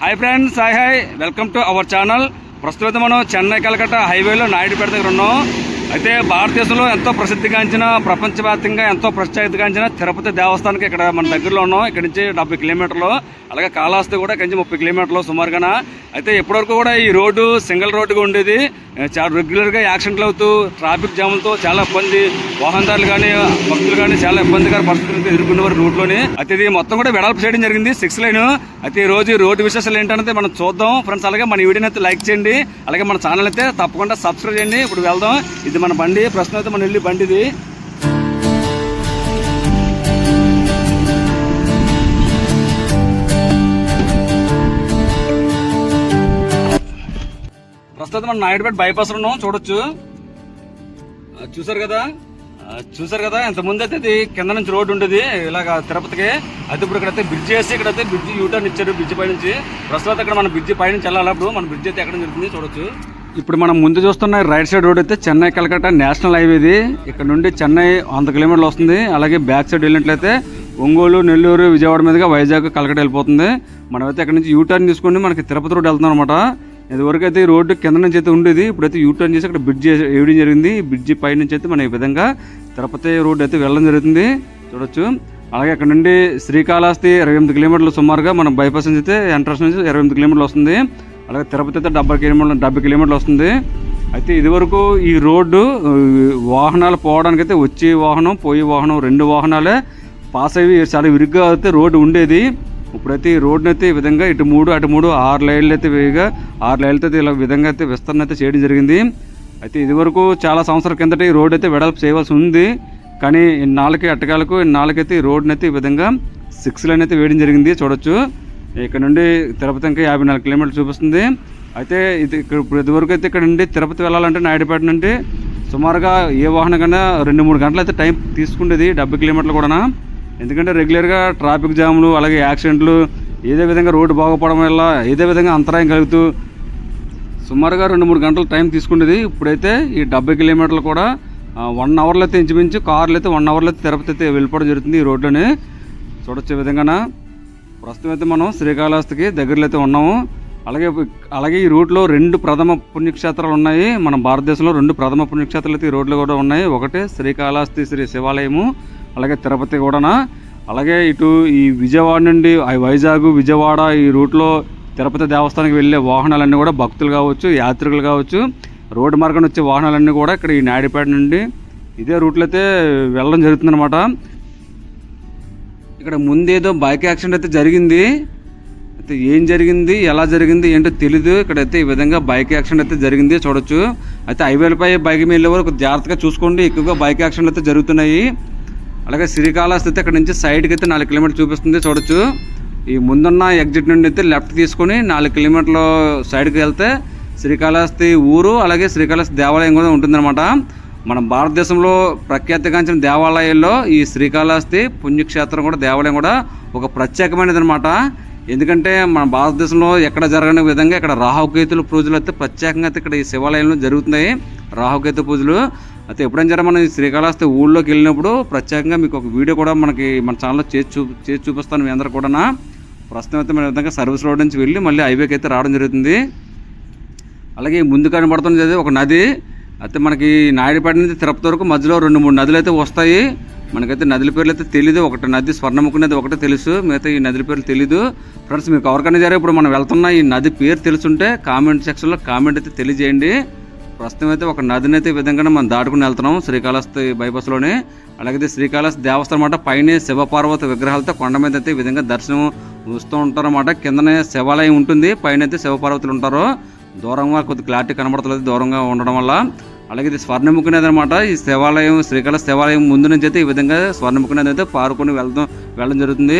Hi friends hi hi welcome to our channel ప్రస్తుతం మనం చెన్నై కలకట్ట హైవేలో నాయుడుపేట దగ్గర ఉన్నాం. అయితే భారతదేశంలో ఎంతో ప్రసిద్ధిగాంచిన ప్రపంచవ్యాప్తంగా ఎంతో ప్రఖ్యాతిగాంచిన తిరుపతి దేవస్థానానికి ఇక్కడ మన దగ్గరలో ఉన్నాం. ఇక్కడ నుంచి డెబ్బై కిలోమీటర్లు అలాగే కాళహస్తి కూడా ఇక్కడి నుంచి ముప్పై కిలోమీటర్లు సుమారుగా అయితే ఇప్పటివరకు కూడా ఈ రోడ్డు సింగిల్ రోడ్డుగా ఉండేది. చాలా రెగ్యులర్గా యాక్సిడెంట్లు అవుతూ ట్రాఫిక్ జాములతో చాలా ఇబ్బంది వాహనదారులు కానీ భక్తులు కానీ చాలా ఇబ్బందికర పరిస్థితులు ఎదుర్కొనేవారు రోడ్లోని. అయితే ఇది మొత్తం కూడా వెడల్పు చేయడం జరిగింది సిక్స్ లైన్. అయితే ఈ రోజు రోడ్డు విశేషాలు ఏంటనేది మనం చూద్దాం. ఫ్రెండ్స్ అలాగే మన వీడియోని అయితే లైక్ చేయండి. అలాగే మన ఛానల్ అయితే తప్పకుండా సబ్స్క్రైబ్ చేయండి. ఇప్పుడు వెళ్దాం. ఇది ఇది మన బండి ప్రస్తుతం అయితే మన వెళ్ళి బండి ఇది ప్రస్తుతం మనం నాయుడుపేట బైపాస్లో ఉన్నాం చూడొచ్చు. చూసారు కదా? చూసారు కదా? ఇంత ముందు అయితే ఇది కింద నుంచి రోడ్డు ఉండేది ఇలాగ తిరుపతికి. అయితే ఇప్పుడు ఇక్కడైతే బ్రిడ్జ్ వేసి ఇక్కడైతే బ్రిడ్జ్ యూటర్న్ ఇచ్చారు బ్రిడ్జ్ పై నుంచి ప్రస్తుతం ఇక్కడ మన బ్రిడ్జ్ పై నుంచి వెళ్ళాలి అప్పుడు. మన బ్రిడ్జ్ అయితే ఎక్కడ జరుగుతుంది చూడొచ్చు. ఇప్పుడు మనం ముందు చూస్తున్న రైట్ సైడ్ రోడ్ అయితే చెన్నై కలకట్ట నేషనల్ హైవే ఇది. ఇక్కడ నుండి చెన్నై వంద కిలోమీటర్లు వస్తుంది. అలాగే బ్యాక్ సైడ్ వెళ్ళినట్లయితే ఒంగోలు నెల్లూరు విజయవాడ మీదుగా వైజాగ్ కలకట్ట వెళ్ళిపోతుంది. మనమైతే ఇక్కడ నుంచి యూటర్న్ తీసుకొని మనకి తిరుపతి రోడ్ వెళ్తున్నాం అనమాట ఇదివరకు అయితే ఈ రోడ్డు కింద నుంచి అయితే ఉండేది. ఇప్పుడైతే యూటర్న్ చేసి అక్కడ బ్రిడ్జ్ వేయడం జరిగింది. బ్రిడ్జ్ పై నుంచి అయితే మనం ఈ విధంగా తిరుపతి రోడ్ అయితే వెళ్ళడం జరుగుతుంది. చూడొచ్చు. అలాగే అక్కడ నుండి శ్రీకాళహస్తి ఇరవై ఎనిమిది కిలోమీటర్లు సుమారుగా మనం బైపాస్ నుంచి అయితే ఎంట్రన్స్ నుంచి ఇరవై ఎనిమిది కిలోమీటర్లు వస్తుంది. అలాగే తిరుపతి అయితే డెబ్బై కిలోమీటర్లు డెబ్బై కిలోమీటర్లు వస్తుంది. అయితే ఇదివరకు ఈ రోడ్డు వాహనాలు పోవడానికి అయితే వచ్చే వాహనం పోయే వాహనం రెండు వాహనాలే పాస్ అయ్యి చాలా విరిగ్గా అయితే రోడ్డు ఉండేది. ఇప్పుడైతే ఈ రోడ్డుని అయితే ఈ విధంగా ఇటు మూడు అటు మూడు ఆరు లైన్లు అయితే వేయగా ఆరు లైన్లతో అయితే ఇలా విధంగా అయితే విస్తరణ అయితే చేయడం జరిగింది. అయితే ఇదివరకు చాలా సంవత్సరాల కిందట ఈ రోడ్ అయితే వెడల్పు చేయవలసి ఉంది. కానీ ఇన్నాళ్ళకి అట్టకాలకు ఇన్నాళ్ళకైతే ఈ రోడ్ని అయితే ఈ విధంగా సిక్స్ లైన్ అయితే వేయడం జరిగింది చూడొచ్చు. ఇక్కడ నుండి తిరుపతి ఇంకా యాభై నాలుగు కిలోమీటర్లు చూపిస్తుంది. అయితే ఇది ఇక్కడ ఇప్పుడు ఇదివరకు అయితే ఇక్కడ నుండి తిరుపతి వెళ్ళాలంటే నాయుడుపేట నుండి సుమారుగా ఏ వాహనం కన్నా రెండు మూడు గంటలు అయితే టైం తీసుకుండేది డెబ్బై కిలోమీటర్లు కూడా ఎందుకంటే రెగ్యులర్గా ట్రాఫిక్ జాములు అలాగే యాక్సిడెంట్లు ఏదే విధంగా రోడ్డు బాగుపడడం వల్ల ఏదే విధంగా అంతరాయం కలుగుతూ సుమారుగా రెండు మూడు గంటలు టైం తీసుకుండేది. ఇప్పుడైతే ఈ డెబ్బై కిలోమీటర్లు కూడా వన్ అవర్లో అయితే ఇంచుమించు కార్లు అయితే వన్ అవర్లో అయితే తిరుపతి అయితే వెళ్ళిపోవడం జరుగుతుంది ఈ రోడ్లోనే. చూడొచ్చే విధంగా ప్రస్తుతం అయితే మనం శ్రీకాళహస్తికి దగ్గరలో అయితే ఉన్నాము. అలాగే అలాగే ఈ రూట్లో రెండు ప్రథమ పుణ్యక్షేత్రాలు ఉన్నాయి. మన భారతదేశంలో రెండు ప్రథమ పుణ్యక్షేత్రాలు అయితే ఈ రోడ్లు కూడా ఉన్నాయి. ఒకటి శ్రీకాళహస్తి శ్రీ శివాలయము అలాగే తిరుపతి కూడానా అలాగే ఇటు ఈ విజయవాడ నుండి వైజాగ్ విజయవాడ ఈ రూట్లో తిరుపతి దేవస్థానానికి వెళ్ళే వాహనాలన్నీ కూడా భక్తులు కావచ్చు యాత్రికులు కావచ్చు. రోడ్డు మార్గం వచ్చే వాహనాలన్నీ కూడా ఇక్కడ ఈ నాయుడుపేట నుండి ఇదే రూట్లో అయితే వెళ్ళడం జరుగుతుందన్నమాట. ఇక్కడ ముందేదో బైక్ యాక్సిడెంట్ అయితే జరిగింది. అయితే ఏం జరిగింది ఎలా జరిగింది ఏంటో తెలీదు. ఇక్కడైతే ఈ విధంగా బైక్ యాక్సిడెంట్ అయితే జరిగింది చూడొచ్చు. అయితే హైవేలపై బైక్ మీద వెళ్ళే వరకు జాగ్రత్తగా చూసుకోండి. ఎక్కువగా బైక్ యాక్సిడెంట్ అయితే జరుగుతున్నాయి. అలాగే శ్రీకాళహస్తి అయితే ఇక్కడ నుంచి సైడ్కి అయితే నాలుగు కిలోమీటర్లు చూపిస్తుంది చూడొచ్చు. ఈ ముందున్న ఎగ్జిట్ నుండి అయితే లెఫ్ట్ తీసుకొని నాలుగు కిలోమీటర్లు సైడ్కి వెళ్తే శ్రీకాళహస్తి ఊరు అలాగే శ్రీకాళహస్తి దేవాలయం కూడా ఉంటుందన్నమాట. మన భారతదేశంలో ప్రఖ్యాతిగాంచిన దేవాలయాల్లో ఈ శ్రీకాళహస్తి పుణ్యక్షేత్రం కూడా దేవాలయం కూడా ఒక ప్రత్యేకమైనది అనమాట ఎందుకంటే మన భారతదేశంలో ఎక్కడ జరగని విధంగా ఇక్కడ రాహుకేతుల పూజలు అయితే ప్రత్యేకంగా అయితే ఇక్కడ ఈ శివాలయంలో జరుగుతున్నాయి. రాహుకేతు పూజలు. అయితే ఎప్పుడైనా జర మనం ఈ శ్రీకాళహస్తి ఊళ్ళోకి వెళ్ళినప్పుడు ప్రత్యేకంగా మీకు ఒక వీడియో కూడా మనకి మన ఛానల్లో చేసి చూ చేసి చూపిస్తాను మీ అందరు కూడా ప్రస్తుతం అయితే మన విధంగా సర్వీస్ రోడ్ నుంచి వెళ్ళి మళ్ళీ హైవేకి అయితే రావడం జరుగుతుంది. అలాగే ముందు కనబడుతున్నది ఒక నది. అయితే మనకి నాయుడుపేట నుంచి తిరుపతి వరకు మధ్యలో రెండు మూడు నదులు అయితే వస్తాయి. మనకైతే నదుల పేర్లు అయితే తెలియదు ఒకటి నది స్వర్ణముఖి నది ఒకటే తెలుసు. మిగతా ఈ నదుల పేర్లు తెలీదు. ఫ్రెండ్స్ మీకు ఎవరికైనా సరే ఇప్పుడు మనం వెళ్తున్న ఈ నది పేరు తెలుసుంటే కామెంట్ సెక్షన్లో కామెంట్ అయితే తెలియజేయండి. ప్రస్తుతం అయితే ఒక నదిని అయితే విధంగానే మనం దాటుకుని వెళ్తున్నాం శ్రీకాళహస్తి బైపాస్లోనే. అలాగే శ్రీకాళహస్తి దేవస్థానం అన్నమాట. పైనే శివపార్వతి విగ్రహాలతో కొండ మీద అయితే ఈ విధంగా దర్శనం వస్తూ ఉంటారన్నమాట. కిందనే శివాలయం ఉంటుంది. పైన అయితే శివపార్వతులు ఉంటారు. దూరంగా కొద్ది క్లారిటీ కనబడతలేదు దూరంగా ఉండడం వల్ల. అలాగే ఇది స్వర్ణముఖి నది అనమాట ఈ శివాలయం శ్రీకాళ శివాలయం ముందు నుంచి అయితే ఈ విధంగా స్వర్ణముఖి నది అయితే పారుకొని వెళ్ళడం వెళ్ళడం జరుగుతుంది.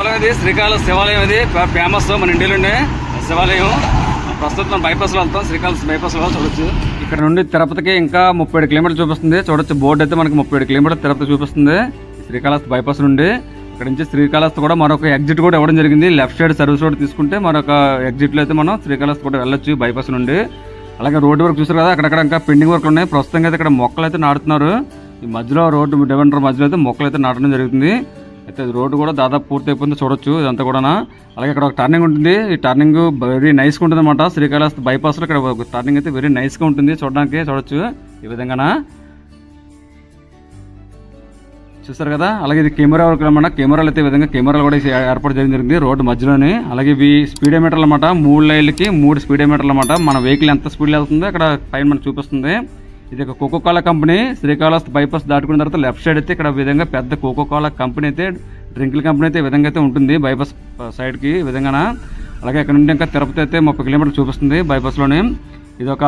అలాగే ఇది శ్రీకాళ శివాలయం అది ఫేమస్ మన ఇండియాలోనే శివాలయం. ప్రస్తుతం బైపాస్లో వెళ్తాం శ్రీకాళ బైపాస్లో చూడొచ్చు. ఇక్కడ నుండి తిరుపతికి ఇంకా ముప్పై ఏడు కిలోమీటర్లు చూపిస్తుంది. చూడొచ్చు బోర్డు అయితే మనకి ముప్పై ఏడు కిలోమీటర్లు తిరుపతి చూపిస్తుంది. శ్రీకాళహస్తి బైపాస్ నుండి. ఇక్కడ నుంచి శ్రీకాళహస్తి కూడా మరొక ఎగ్జిట్ కూడా ఇవ్వడం జరిగింది. లెఫ్ట్ సైడ్ సర్వీస్ రోడ్ తీసుకుంటే మరొక ఎగ్జిట్లో అయితే మనం శ్రీకాళహస్తి కూడా వెళ్ళొచ్చు బైపాస్ నుండి. అలాగే రోడ్డు వర్క్ చూసారు కదా అక్కడక్కడ ఇంకా పెండింగ్ వర్క్ ఉన్నాయి. ప్రస్తుతం అయితే ఇక్కడ మొక్కలు అయితే నాటుతున్నారు. ఈ మధ్యలో రోడ్డు డివెండర్ మధ్యలో అయితే మొక్కలు అయితే నాటడం జరుగుతుంది. అయితే రోడ్డు కూడా దాదాపు పూర్తి అయిపోయింది చూడొచ్చు ఇదంతా కూడా అలాగే ఇక్కడ ఒక టర్నింగ్ ఉంటుంది. ఈ టర్నింగ్ వెరీ నైస్గా ఉంటుంది అనమాట శ్రీకాళహస్తి బైపాస్లో ఇక్కడ ఒక టర్నింగ్ అయితే వెరీ నైస్గా ఉంటుంది చూడడానికి చూడొచ్చు ఈ విధంగానా. చూస్తారు కదా? అలాగే ఇది కెమెరా వర్క్ అనమాట. కెమెరాలు అయితే విధంగా కెమెరాలు కూడా ఏర్పాటు చేయడం జరిగింది రోడ్డు మధ్యలోనే. అలాగే ఇవి స్పీడోమీటర్లు అనమాట మూడు లైన్లకి మూడు స్పీడోమీటర్లు అనమాట మన వెహికల్ ఎంత స్పీడ్లో వెళ్తుందో అక్కడ పైన మనకు చూపిస్తుంది. ఇది ఒక Coca Cola company Srikalahasti bypass దాటుకున్న తర్వాత లెఫ్ట్ సైడ్ అయితే ఇక్కడ విధంగా పెద్ద కోకో కోలా కంపెనీ అయితే డ్రింకుల కంపెనీ అయితే విధంగా అయితే ఉంటుంది బైపాస్ సైడ్కి uh, ఈ విధంగాన. అలాగే ఇక్కడ నుండి ఇంకా తిరుపతి అయితే ముప్పై కిలోమీటర్లు చూపిస్తుంది బైపాస్లోనే ఇది ఒక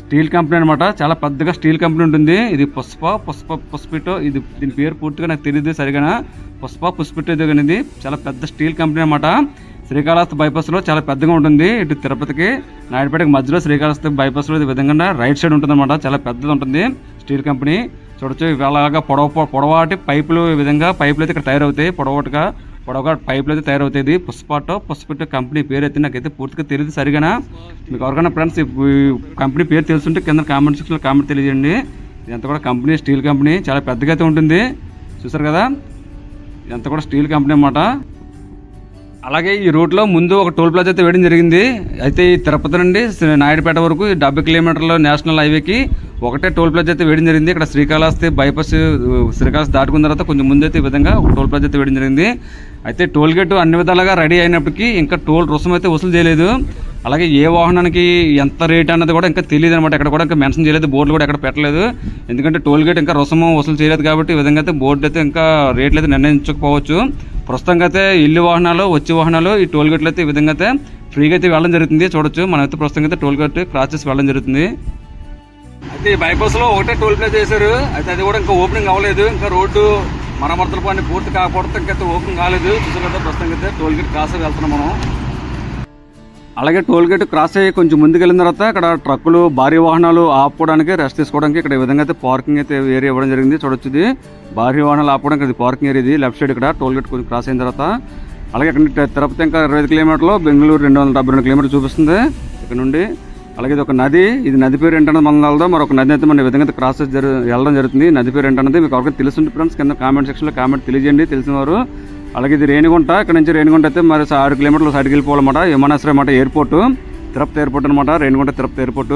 స్టీల్ కంపెనీ అనమాట చాలా పెద్దగా స్టీల్ కంపెనీ ఉంటుంది. ఇది పుష్ప పుష్ప పుష్పిటో. ఇది దీని పేరు పూర్తిగా నాకు తెలియదు సరిగా పుష్ప పుష్పిటో ఇది అనేది. చాలా పెద్ద స్టీల్ కంపెనీ అనమాట శ్రీకాళహస్తి బైపాస్లో చాలా పెద్దగా ఉంటుంది ఇటు తిరుపతికి. నాయుడుపేటకి మధ్యలో శ్రీకాళహస్తి బైపాస్లో ఈ విధంగా రైట్ సైడ్ ఉంటుంది అనమాట చాలా పెద్దది ఉంటుంది స్టీల్ కంపెనీ. చూడొచ్చు ఇలాగా అలాగా పొడవ పొడవాటి పైపులు ఈ విధంగా పైపులు అయితే ఇక్కడ తయారవుతాయి. పొడవాటుగా పొడవుగా పైపులు అయితే తయారవుతుంది. పుష్పాటో పుష్పటో కంపెనీ పేరు అయితే నాకైతే పూర్తిగా తెలియదు సరిగా మీకు ఎవరికైనా ఫ్రెండ్స్ కంపెనీ పేరు తెలుసుంటే కింద కామెంట్ సెక్షన్లో కామెంట్ తెలియజేయండి. ఇదంతా కూడా కంపెనీ స్టీల్ కంపెనీ. చాలా పెద్దగా అయితే ఉంటుంది. చూసారు కదా? ఇదంతా కూడా స్టీల్ కంపెనీ అనమాట అలాగే ఈ రూట్లో ముందు ఒక టోల్ ప్లాజా అయితే వేయడం జరిగింది. అయితే ఈ తిరుపతి నుండి శ్రీ- నాయుడుపేట వరకు డెబ్బై కిలోమీటర్ల నేషనల్ హైవేకి ఒకటే టోల్ ప్లాజ్ అయితే వేయడం జరిగింది. ఇక్కడ శ్రీకాళహస్తి బైపాస్ శ్రీకాళహస్తి దాటుకున్న తర్వాత కొంచెం ముందు అయితే ఈ విధంగా టోల్ ప్లాజ్ అయితే వేయడం జరిగింది. అయితే టోల్ గేట్ అన్ని విధాలుగా రెడీ అయినప్పటికీ ఇంకా టోల్ రుసం అయితే వసూలు చేయలేదు. అలాగే ఏ వాహనానికి ఎంత రేట్ అన్నది కూడా ఇంకా తెలియదు అనమాట ఇక్కడ కూడా ఇంకా మెన్షన్ చేయలేదు. బోర్డులు కూడా ఎక్కడ పెట్టలేదు. ఎందుకంటే టోల్ గేట్ ఇంకా రుసము వసూలు చేయలేదు కాబట్టి ఈ విధంగా అయితే బోర్డు అయితే ఇంకా రేట్లు అయితే నిర్ణయించకపోవచ్చు. ప్రస్తుతంగా అయితే ఇల్లు వాహనాలు వచ్చే వాహనాలు ఈ టోల్ గేట్లు అయితే ఈ విధంగా అయితే ఫ్రీగా అయితే వెళ్ళడం జరుగుతుంది. చూడొచ్చు. మనమైతే ప్రస్తుతంగా అయితే టోల్ గేట్ క్రాస్ చేసి వెళ్ళడం జరుగుతుంది. అయితే ఈ బైపాస్లో ఒకటే టోల్ ప్లేస్ చేశారు అయితే అది కూడా ఇంకా ఓపెనింగ్ అవ్వలేదు. ఇంకా రోడ్డు మరమర్తల పని పూర్తి కాకపోతే ఇంకా ఓపెన్ కాలేదు. చూసుకుంటే ప్రస్తుతం అయితే టోల్ గేట్ క్రాస్ వెళ్తున్నాం మనం. అలాగే టోల్ గేట్ క్రాస్ అయ్యి కొంచెం ముందుకు వెళ్ళిన తర్వాత ఇక్కడ ట్రక్కులు భారీ వాహనాలు ఆపుకోవడానికి రెస్ట్ తీసుకోవడానికి ఇక్కడ ఈ విధంగా అయితే పార్కింగ్ అయితే ఏరియా ఇవ్వడం జరిగింది. చూడొచ్చు ఇది. భారీ వాహనాలు ఆపుకోవడానికి ఇది పార్కింగ్ ఏరియా ఇది. లెఫ్ట్ సైడ్ ఇక్కడ టోల్ గేట్ కొంచెం క్రాస్ అయిన తర్వాత. అలాగే ఇక్కడ తిరుపతి ఇంకా ఇరవై కిలోమీటర్లు బెంగళూరు రెండు వందల డెబ్బై రెండు కిలోమీటర్లు చూపిస్తుంది. ఇక్కడ నుండి అలాగే ఇది ఒక నది ఇది నది పేరు ఏంటన్నది మనం వెళ్దాం. మరొక నది అయితే మన విధంగా క్రాస్ జరు వెళ్ళడం జరుగుతుంది. నది పేరు ఏంటన్నది మీకు ఎవరికి తెలుసుంటే ఫ్రెండ్స్ కింద కామెంట్ సెక్షన్లో కామెంట్ తెలియజేయండి తెలిసిన వారు అలాగే ఇది రేణిగుంట. ఇక్కడ నుంచి రేణిగుంట అయితే మరి ఆరు కిలోమీటర్లు సైడ్కి వెళ్ళిపోవాలన్నమాట. విమానాశ్రయం అన్నమాట ఎయిర్పోర్ట్ తిరుపతి ఎయిర్పోర్ట్ అనమాట రేణిగుంట తిరుపతి ఎయిర్పోర్ట్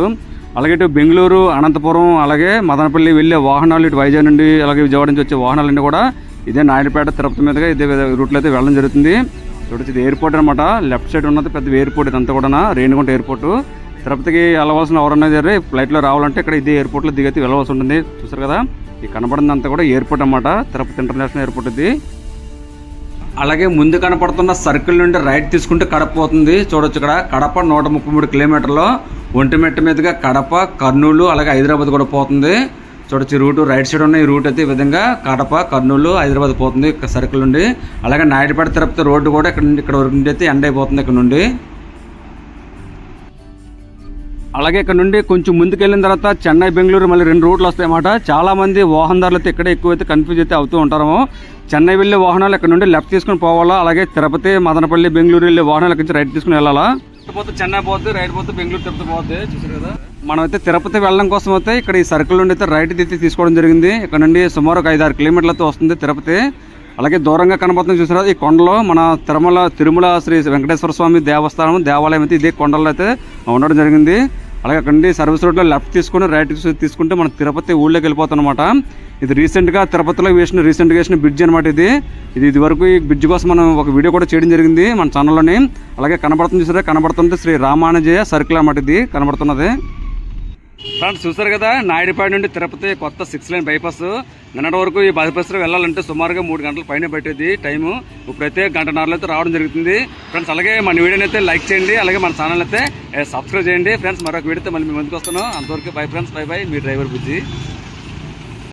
అలాగే ఇటు బెంగళూరు అనంతపురం అలాగే మదనపల్లి వెళ్ళే వాహనాలు ఇటు వైజాగ్ నుండి అలాగే విజయవాడ నుంచి వచ్చే వాహనాలన్నీ కూడా ఇదే నాయుడుపేట తిరుపతి మీదుగా ఇదే రూట్లో అయితే వెళ్ళడం జరుగుతుంది. చూడొచ్చు ఇది ఎయిర్పోర్ట్ అనమాట లెఫ్ట్ సైడ్ ఉన్నది పెద్ద ఎయిర్పోర్ట్ ఇదంతా కూడా రేణిగుంట ఎయిర్పోర్టు తిరుపతికి వెళ్ళవలసిన ఎవరన్నా సరే ఫ్లైట్లో రావాలంటే ఇక్కడ ఇదే ఎయిర్పోర్ట్లో దిగైతే వెళ్ళవలసి ఉంటుంది. చూసారు కదా? ఈ కనపడింది కూడా ఎయిర్పోర్ట్ అనమాట తిరుపతి ఇంటర్నేషనల్ ఎయిర్పోర్ట్ ఇది. అలాగే ముందు కనపడుతున్న సర్కిల్ నుండి రైట్ తీసుకుంటే కడప పోతుంది. చూడొచ్చు ఇక్కడ. కడప నూట ముప్పై మూడు కిలోమీటర్లు. ఒంటిమెట్ట మీదుగా కడప కర్నూలు అలాగే హైదరాబాద్ కూడా పోతుంది. చూడొచ్చు రూటు రూట్. రైట్ సైడ్ ఉన్న ఈ రూట్ అయితే ఈ విధంగా కడప కర్నూలు హైదరాబాద్ పోతుంది. సర్కిల్ నుండి. అలాగే నాయుడుపేట తిరుపతి రోడ్డు కూడా ఇక్కడ నుండి ఇక్కడ వరకు నుండి అయితే ఎండ్ అయిపోతుంది ఇక్కడ నుండి. అలాగే ఇక్కడ నుండి కొంచెం ముందుకు వెళ్ళిన తర్వాత చెన్నై బెంగళూరు మళ్ళీ రెండు రూట్లు వస్తాయన్నమాట. చాలా మంది వాహనదారులు అయితే ఇక్కడే ఎక్కువైతే కన్ఫ్యూజ్ అయితే అవుతూ ఉంటారు చెన్నై వెళ్ళే వాహనాలు ఇక్కడ నుండి లెఫ్ట్ తీసుకుని పోవాలా? అలాగే తిరుపతి మదనపల్లి బెంగళూరు వెళ్ళే వాహనాలు నుంచి రైట్ తీసుకుని వెళ్ళాలా? పోతే చెన్నై పోతే రైట్ పోతే బెంగళూరు తిరుపతి పోతే చూసారు కదా? మనం అయితే తిరుపతి వెళ్ళడం కోసం అయితే ఇక్కడ ఈ సర్కిల్ నుండి అయితే రైట్ తీసి తీసుకోవడం జరిగింది. ఇక్కడ నుండి సుమారు ఒక ఐదు ఆరు కిలోమీటర్లతో వస్తుంది తిరుపతి. అలాగే దూరంగా కనబడుతుంది చూసారా ఈ కొండలో మన తిరుమల తిరుమల శ్రీ వెంకటేశ్వర స్వామి దేవస్థానం దేవాలయం అయితే ఇదే కొండలో అయితే ఉండడం జరిగింది. అలాగే అక్కడ నుండి సర్వీస్ రోడ్లో లెఫ్ట్ తీసుకుని రైట్ తీసుకుంటే మన తిరుపతి ఊళ్ళోకి వెళ్ళిపోతాం అనమాట ఇది రీసెంట్గా తిరుపతిలో వేసిన రీసెంట్గా వేసిన బ్రిడ్జ్ అనమాట ఇది. ఇది ఇది వరకు ఈ బ్రిడ్జ్ కోసం మనం ఒక వీడియో కూడా చేయడం జరిగింది మన ఛానల్లోని అలాగే కనబడుతుంది చూసారా? కనబడుతుంది శ్రీ రామానుజయ సర్కిల్ అనమాట ఇది. కనబడుతున్నది. ఫ్రెండ్స్ చూసారు కదా? నాయుడుపేట నుండి తిరుపతి కొత్త సిక్స్ లైన్ బైపాస్. నిన్నటి వరకు ఈ బైపాస్లో వెళ్ళాలంటే సుమారుగా మూడు గంటల పైన పట్టేది టైము. ఇప్పుడైతే గంటన్నరలో అయితే రావడం జరుగుతుంది. ఫ్రెండ్స్ అలాగే మన వీడియోని అయితే లైక్ చేయండి అలాగే మన ఛానల్ అయితే సబ్స్క్రైబ్ చేయండి. ఫ్రెండ్స్ మరొక వీడియోతో మళ్ళీ మీ ముందుకు వస్తాను. అంతవరకు బై ఫ్రెండ్స్ బై బై. మీ డ్రైవర్ బుద్ధి